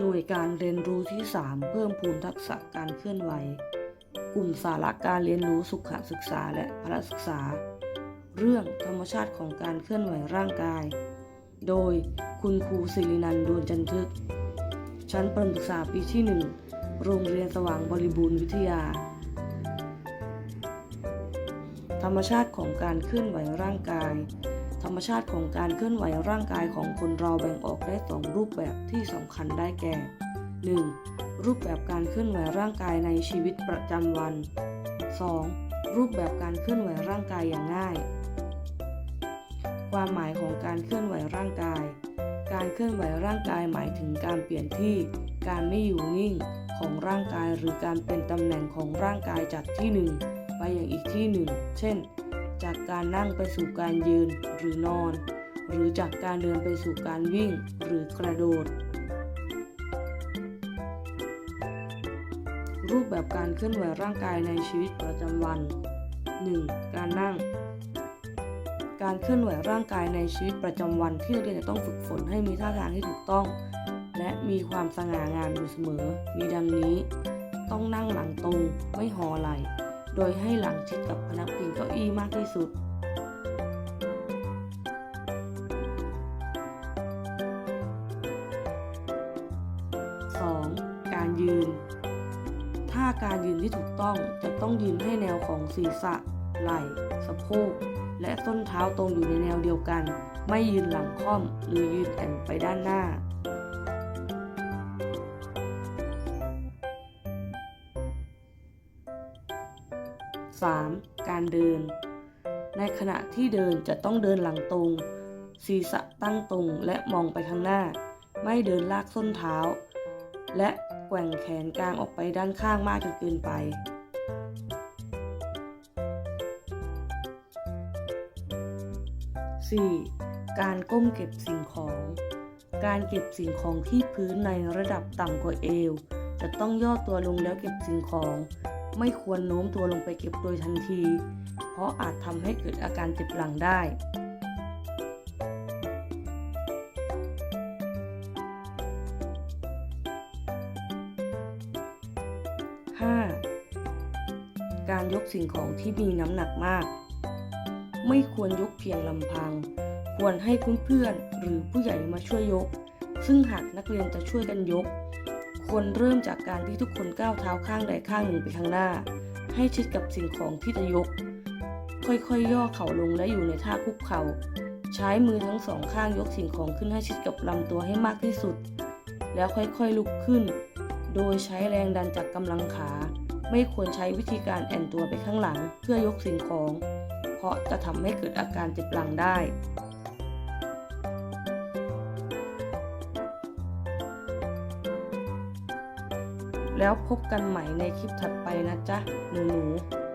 หน่วยการเรียนรู้ที่ 3 เพิ่มพูนทักษะการเคลื่อนไหว กลุ่มสาระการเรียนรู้สุขศึกษาและพละศึกษา เรื่องธรรมชาติของการเคลื่อนไหวร่างกาย โดยคุณครูศิรินันท์ดวงจันทึก ชั้นประถมศึกษาปีที่ 1 โรงเรียนสว่างบริบูรณ์วิทยา ธรรมชาติของการเคลื่อนไหวร่างกาย ธรรมชาติของการเคลื่อนไหวร่างกายของคนเราแบ่งออกได้สองรูปแบบที่สำคัญได้แก่ 1. รูปแบบการเคลื่อนไหวร่างกายในชีวิตประจำวัน 2. รูปแบบการเคลื่อนไหวร่างกายอย่างง่าย ความหมายของการเคลื่อนไหวร่างกาย การเคลื่อนไหวร่างกายหมายถึงการเปลี่ยนที่ การไม่อยู่นิ่งของร่างกายหรือการเป็นตำแหน่งของร่างกายจากที่หนึ่งไปอย่างอีกที่หนึ่ง เช่น จากการนั่งไปสู่การยืนหรือนอน หรือจากการเดินไปสู่การวิ่งหรือกระโดด รูปแบบการเคลื่อนไหวร่างกายในชีวิตประจำวัน 1. การนั่ง การเคลื่อนไหวร่างกายในชีวิตประจำวันที่นักเรียนจะต้องฝึกฝนให้มีท่าทางที่ถูกต้อง และมีความสง่างามอยู่เสมอ มีดังนี้ ต้องนั่งหลังตรงไม่หอไหลโดยให้หลังชิดกับ อี้มากที่สุด 2. การยืนท่าการยืนที่ถูกต้องจะต้องยืนให้แนวของศีรษะ ไหล่ สะโพก และส้นเท้าตรงอยู่ในแนวเดียวกัน ไม่ยืนหลังค่อม หรือยืนแอนไปด้านหน้า 3. การเดิน ในขณะที่เดินจะต้องเดินหลังตรง ศีรษะตั้งตรงและมองไปข้างหน้า ไม่เดินลากส้นเท้า และแกว่งแขนกลางออกไปด้านข้างมากจนเกินไป 4. การก้มเก็บสิ่งของ การเก็บสิ่งของที่พื้นในระดับต่ำกว่าเอว จะต้องย่อตัวลงแล้วเก็บสิ่งของ ไม่ควรโน้มตัวลงไปเก็บโดยทันที เพราะอาจทำให้เกิดอาการเจ็บหลังได้ 5. การยกสิ่งของที่มีน้ำหนักมาก ไม่ควรยกเพียงลำพัง ควรให้เพื่อนๆหรือผู้ใหญ่มาช่วยยก ซึ่งหากนักเรียนจะช่วยกันยก ควรเริ่มจากการที่ทุกคนก้าวเท้าข้างใดข้างหนึ่งไปข้างหน้า ให้ชิดกับสิ่งของที่จะยก ค่อยๆย่อเข่าลงและอยู่ในท่าคุกเข่า ใช้มือทั้งสองข้างยกสิ่งของขึ้นให้ชิดกับลำตัวให้มากที่สุด แล้วค่อยๆลุกขึ้น โดยใช้แรงดันจากกำลังขา ไม่ควรใช้วิธีการแอนตัวไปข้างหลัง เพื่อยกสิ่งของ เพราะจะทำให้เกิดอาการเจ็บหลังได้ แล้วพบกันใหม่ในคลิปถัดไปนะจ๊ะหนูๆ